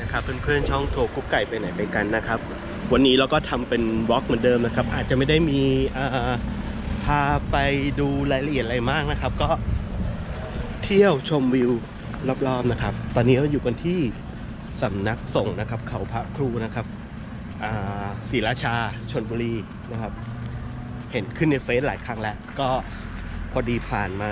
นะครับเพื่อนๆช่องโทรกุ๊กไก่ไปไหนไปกันนะครับ วันนี้เราก็ทำเป็นบล็อกเหมือนเดิมนะครับ อาจจะไม่ได้มีพาไปดูรายละเอียดอะไรมากนะครับ ก็เที่ยวชมวิวรอบๆนะครับ ตอนนี้เราอยู่กันที่สำนักสงฆ์นะครับ เขาพระครูนะครับศรีราชาชนบุรีนะครับ เห็นขึ้นในเฟซหลายครั้งแล้ว ก็พอดีผ่านมา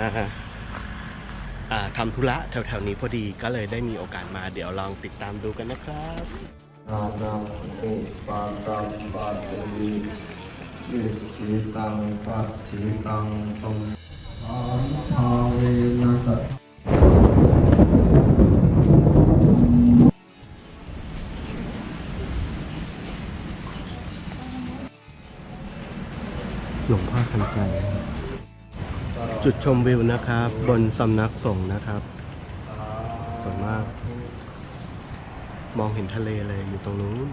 ทำธุระแถวๆนี้พอดีก็เลยได้มีโอกาสมาเดี๋ยวลองติดตามดูกันนะครับ อานังอุปาตัมปัตติวิชิตังปัตติตังตมอาทาเวนัสสะหลวงพ่อทันใจ จุดชมวิวนะครับ บนสำนักสงฆ์นะครับสวยมาก มองเห็นทะเลเลยอยู่ตรงนู้น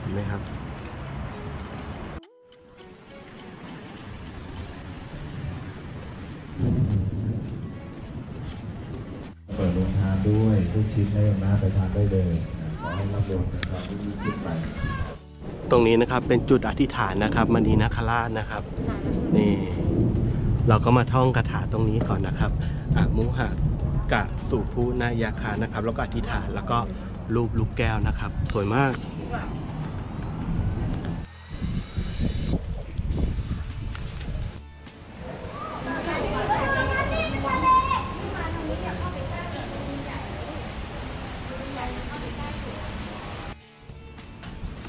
เห็นไหมครับเปิดโรงทานด้วยทุกชิ้นได้นะไปทานได้เลยนะขอให้รับรองนะครับที่มีขึ้นไปตรงนี้นะครับเป็นจุดอธิษฐานนะครับมณีนาคราชนะครับนี่ เราก็มาท่องคาถาตรงนี้ก่อนนะครับอะมุหะกะสุภูนายาคานะครับ แล้วก็อธิษฐานแล้วก็รูปลูกแก้วนะครับ สวยมาก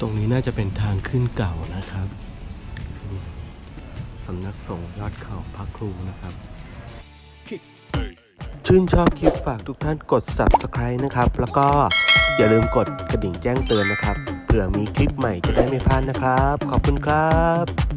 ตรงนี้น่าจะเป็นทางขึ้นเก่านะครับ สำนักสงฆ์ยอดเขาพระครูนะครับ ชื่นชอบคลิปฝากทุกท่านกด subscribe นะครับ แล้วก็อย่าลืมกดกระดิ่งแจ้งเตือนนะครับ เผื่อมีคลิปใหม่จะได้ไม่พลาดนะครับ ขอบคุณครับ